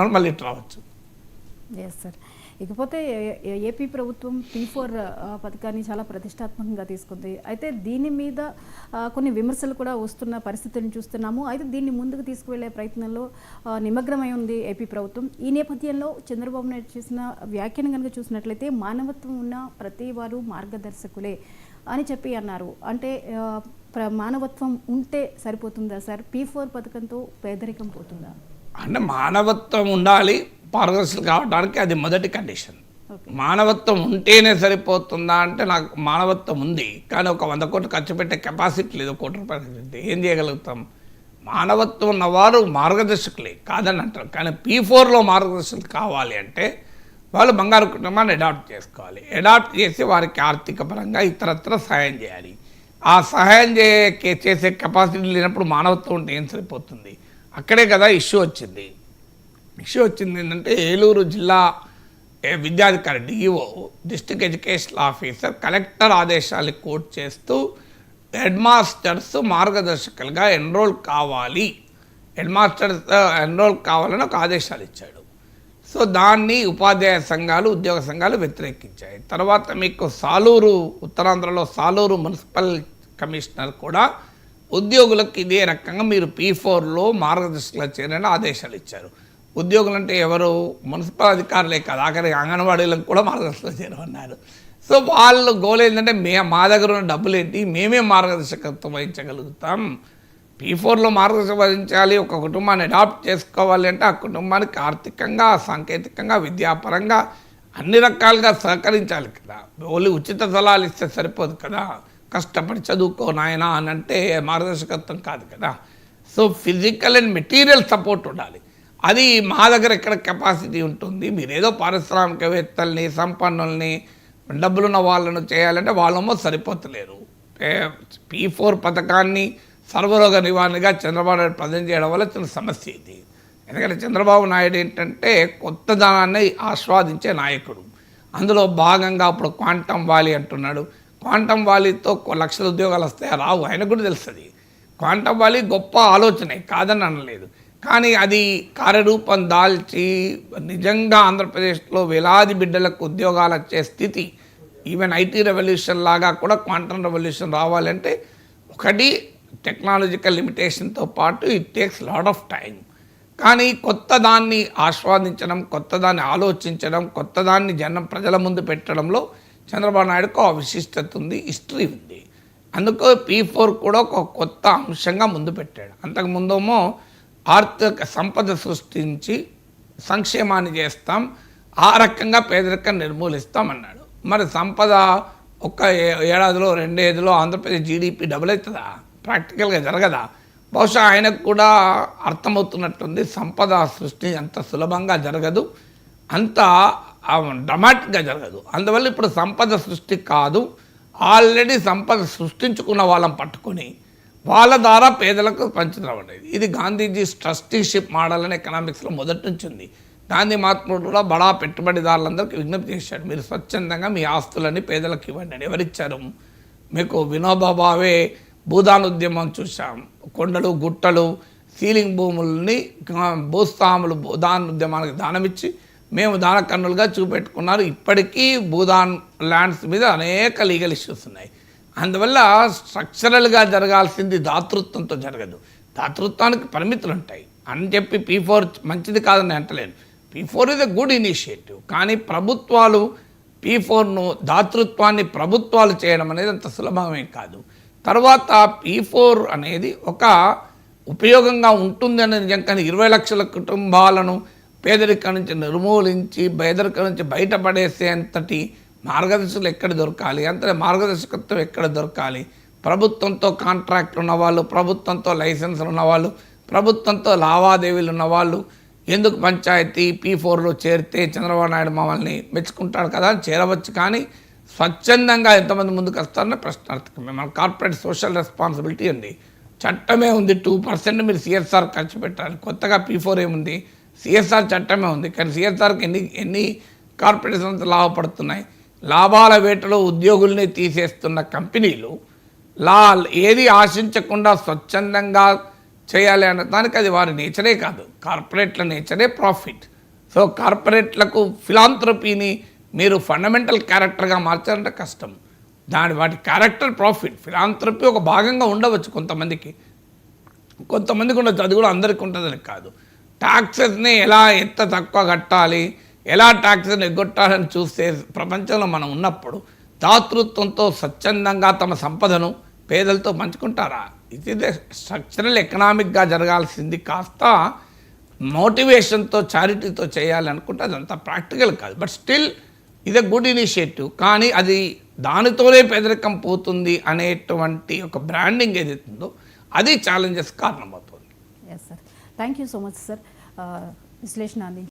వాళ్ళు మళ్ళీ ఇటు రావచ్చు. ఎస్ సార్ ఇకపోతే ఏ- ఏపీ ప్రభుత్వం పీ ఫోర్ పథకాన్ని చాలా ప్రతిష్టాత్మకంగా తీసుకుంది. అయితే దీని మీద కొన్ని విమర్శలు కూడా వస్తున్న పరిస్థితిని చూస్తున్నాము. అయితే దీన్ని ముందుకు తీసుకువెళ్ళే ప్రయత్నంలో నిమగ్నమై ఉంది ఏపీ ప్రభుత్వం. ఈ నేపథ్యంలో చంద్రబాబు నాయుడు చేసిన వ్యాఖ్యను కనుక చూసినట్లయితే మానవత్వం ఉన్న ప్రతి వారు మార్గదర్శకులే అని చెప్పి అన్నారు. అంటే ప్ర- మానవత్వం ఉంటే సరిపోతుందా సార్? పీ ఫోర్ పథకంతో పేదరికం పోతుందా? అంటే మానవత్వం ఉండాలి పారదర్శకులు కావడానికి అది మొదటి కండిషన్. మానవత్వం ఉంటేనే సరిపోతుందా అంటే నాకు మానవత్వం ఉంది కానీ ఒక వంద కోట్లు ఖర్చు పెట్టే కెపాసిటీ లేదు కోటి రూపాయలు ఏం చేయగలుగుతాం? మానవత్వం ఉన్నవారు మార్గదర్శకులే కాదని అంటారు. కానీ పీ ఫోర్లో మార్గదర్శకులు కావాలి అంటే వాళ్ళు బంగారు కుటుంబాన్ని అడాప్ట్ చేసుకోవాలి. అడాప్ట్ చేసి వారికి ఆర్థిక పరంగా ఇతరత్ర సహాయం చేయాలి. ఆ సహాయం చేసే కెపాసిటీ లేనప్పుడు మానవత్వం ఉంటే ఏం సరిపోతుంది? అక్కడే కదా ఇష్యూ వచ్చింది. ఇష్యూ వచ్చింది ఏంటంటే ఏలూరు జిల్లా ఏ విద్యాధికారి DEO district education officer collector ఆదేశాలు కోట్ చేస్తూ హెడ్ మాస్టర్స్ మార్గదర్శకులుగా ఎన్రోల్ కావాలి. హెడ్ మాస్టర్స్ ఎన్రోల్ కావాలని ఒక ఆదేశాలు ఇచ్చాడు. సో దాన్ని ఉపాధ్యాయ సంఘాలు ఉద్యోగ సంఘాలు వ్యతిరేకించాయి. తర్వాత మీకు సాలూరు ఉత్తరాంధ్రలో సాలూరు మున్సిపల్ కమిషనర్ కూడా ఉద్యోగులకు ఇదే రకంగా మీరు పీ ఫోర్లో మార్గదర్శకులు చేరని ఆదేశాలు ఇచ్చారు. ఉద్యోగులు అంటే ఎవరు? మున్సిపల్ అధికారులే కాదు. ఆఖరి అంగన్వాడీలకు కూడా మార్గదర్శకులు చేరమన్నారు సో వాళ్ళు గోల్ ఏంటంటే మే మా దగ్గర ఉన్న డబ్బులు ఏంటి మేమే మార్గదర్శకత్వం వహించగలుగుతాం. పీ ఫోర్లో మార్గదర్శకం వహించాలి. ఒక కుటుంబాన్ని అడాప్ట్ చేసుకోవాలి అంటే ఆ కుటుంబానికి ఆర్థికంగా సాంకేతికంగా విద్యాపరంగా అన్ని రకాలుగా సహకరించాలి కదా. ఓన్లీ ఉచిత సలహాలు ఇస్తే సరిపోదు కదా. కష్టపడి చదువుకో నాయనా అని అంటే మార్గదర్శకత్వం కాదు కదా. So physical and material support ఉండాలి. అది మా దగ్గర ఎక్కడ కెపాసిటీ ఉంటుంది? మీరేదో పారిశ్రామికవేత్తల్ని సంపన్నుల్ని డబ్బులున్న వాళ్ళను చేయాలంటే వాళ్ళేమో సరిపోతలేరు. పీ ఫోర్ పథకాన్ని సర్వరోగ నివారణగా చంద్రబాబు నాయుడు ప్రజెంట్ చేయడం వల్ల చిన్న సమస్య ఇది. ఎందుకంటే చంద్రబాబు నాయుడు ఏంటంటే కొత్తదనాన్ని ఆస్వాదించే నాయకుడు. అందులో భాగంగా అప్పుడు క్వాంటమ్ వాలి అంటున్నాడు. క్వాంటమ్ వాలీతో కొ- లక్షల ఉద్యోగాలు వస్తాయా? రావు. ఆయనకు కూడా తెలుస్తుంది. క్వాంటమ్ వాలీ గొప్ప ఆలోచనే కాదని అనలేదు. కానీ అది కార్యరూపం దాల్చి నిజంగా ఆంధ్రప్రదేశ్లో వేలాది బిడ్డలకు ఉద్యోగాలు వచ్చే స్థితి ఈవెన్ ఐటీ రెవల్యూషన్ లాగా కూడా క్వాంటమ్ రెవల్యూషన్ రావాలంటే ఒకటి టెక్నాలజికల్ లిమిటేషన్తో పాటు it takes lot of time కానీ కొత్త దాన్ని ఆస్వాదించడం కొత్త దాన్ని ఆలోచించడం కొత్త దాన్ని జనం ప్రజల ముందు పెట్టడంలో చంద్రబాబు నాయుడుకు ఆ విశిష్టత ఉంది హిస్టరీ ఉంది. అందుకు పీ ఫోర్ కూడా ఒక కొత్త అంశంగా ముందు పెట్టాడు. అంతకుముందేమో ఆర్థిక సంపద సృష్టించి సంక్షేమాన్ని చేస్తాం ఆ రకంగా పేదరికం నిర్మూలిస్తామన్నాడు మరి సంపద ఒక్క ఏ- ఏడాదిలో రెండేదిలో ఆంధ్రప్రదేశ్ జీడిపి డబుల్ అవుతుందా? ప్రాక్టికల్గా జరగదా? బహుశా ఆయనకు కూడా అర్థమవుతున్నట్టుంది సంపద సృష్టి అంత సులభంగా జరగదు. అంత డ్రమాటిక్గా జరగదు. అందువల్ల ఇప్పుడు సంపద సృష్టి కాదు. ఆల్రెడీ సంపద సృష్టించుకున్న వాళ్ళని పట్టుకొని వాళ్ళ ద్వారా పేదలకు పంచడం అనేది ఇది గాంధీజీ ట్రస్టీషిప్ మోడల్ అని ఎకనామిక్స్లో మొదటి నుంచి ఉంది. గాంధీ మహాత్ముడు కూడా బడా పెట్టుబడిదారులందరికీ విజ్ఞప్తి చేశాడు. మీరు స్వచ్ఛందంగా మీ ఆస్తులని పేదలకు ఇవ్వండి అని ఎవరిచ్చారు? మీకు వినోబాబావే భూదాన్ భూదాన ఉద్యమం చూసాం కొండలు గుట్టలు సీలింగ్ భూముల్ని భూస్వాములు భూదాన్ ఉద్యమానికి దానమిచ్చి మేము దాన కన్నులుగా చూపెట్టుకున్నారు. ఇప్పటికీ భూదాన్ ల్యాండ్స్ మీద అనేక లీగల్ ఇష్యూస్ ఉన్నాయి. అందువల్ల స్ట్రక్చరల్గా జరగాల్సింది దాతృత్వంతో జరగదు. దాతృత్వానికి పరిమితులు ఉంటాయి. అని చెప్పి పీ ఫోర్ మంచిది కాదని అంటలేను. P four is a good initiative. కానీ ప్రభుత్వాలు పీ ఫోర్ను దాతృత్వాన్ని ప్రభుత్వాలు చేయడం అనేది అంత సులభమే కాదు. తర్వాత పీ ఫోర్ అనేది ఒక ఉపయోగంగా ఉంటుంది అనేది నిజం. కానీ ఇరవై లక్షల కుటుంబాలను పేదరికం నుంచి నిర్మూలించి పేదరికం నుంచి బయటపడేసే అంతటి మార్గదర్శకులు ఎక్కడ దొరకాలి? అంత మార్గదర్శకత్వం ఎక్కడ దొరకాలి? ప్రభుత్వంతో కాంట్రాక్ట్ ఉన్నవాళ్ళు ప్రభుత్వంతో లైసెన్సులు ఉన్నవాళ్ళు ప్రభుత్వంతో లావాదేవీలు ఉన్నవాళ్ళు ఎందుకు పంచాయతీ పీ ఫోర్లో చేరితే చంద్రబాబు నాయుడు మమ్మల్ని మెచ్చుకుంటాడు కదా అని చేరవచ్చు. కానీ స్వచ్ఛందంగా ఎంతమంది ముందుకు వస్తారని ప్రశ్నార్థకమే మన కార్పొరేట్ సోషల్ రెస్పాన్సిబిలిటీ ఉంది. చట్టమే ఉంది. టూ పర్సెంట్ మీరు సిఎస్ఆర్ ఖర్చు పెట్టాలి. కొత్తగా పీ ఫోర్ ఏముంది? సిఎస్ఆర్ చట్టమే ఉంది. కానీ సిఎస్ఆర్కి ఎన్ని ఎన్ని కార్పొరేషన్స్ లాభపడుతున్నాయి? లాభాల వేటలో ఉద్యోగుల్ని తీసేస్తున్న కంపెనీలు లా ఏది ఆశించకుండా స్వచ్ఛందంగా చేయాలి అన్న దానికి అది వారి నేచరే కాదు. కార్పొరేట్ల నేచరే ప్రాఫిట్. సో కార్పొరేట్లకు ఫిలాంథ్రపీని మీరు ఫండమెంటల్ క్యారెక్టర్గా మార్చాలంటే కష్టం. దాని వాటి క్యారెక్టర్ ప్రాఫిట్. ఫిలాంథ్రపీ ఒక భాగంగా ఉండవచ్చు కొంతమందికి. కొంతమందికి ఉండొచ్చు. అది కూడా అందరికీ ఉంటుందని కాదు. ట్యాక్సెస్ని ఎలా ఎంత తక్కువ కట్టాలి ఎలా ట్యాక్సెస్ని ఎగ్గొట్టాలని చూస్తే ప్రపంచంలో మనం ఉన్నప్పుడు దాతృత్వంతో స్వచ్ఛందంగా తమ సంపదను పేదలతో పంచుకుంటారా? ఇది స్ట్రక్చరల్ ఎకనామిక్గా జరగాల్సింది కాస్త మోటివేషన్తో చారిటీతో చేయాలనుకుంటే అదంతా ప్రాక్టికల్ కాదు. బట్ స్టిల్ ఇది గుడ్ ఇనిషియేటివ్ కానీ అది దానితోనే పేదరికం పోతుంది అనేటువంటి ఒక బ్రాండింగ్ ఏదైతుందో అది ఛాలెంజెస్ కారణమవుతుంది. thank you so much sir విశ్లేషణ అందించారు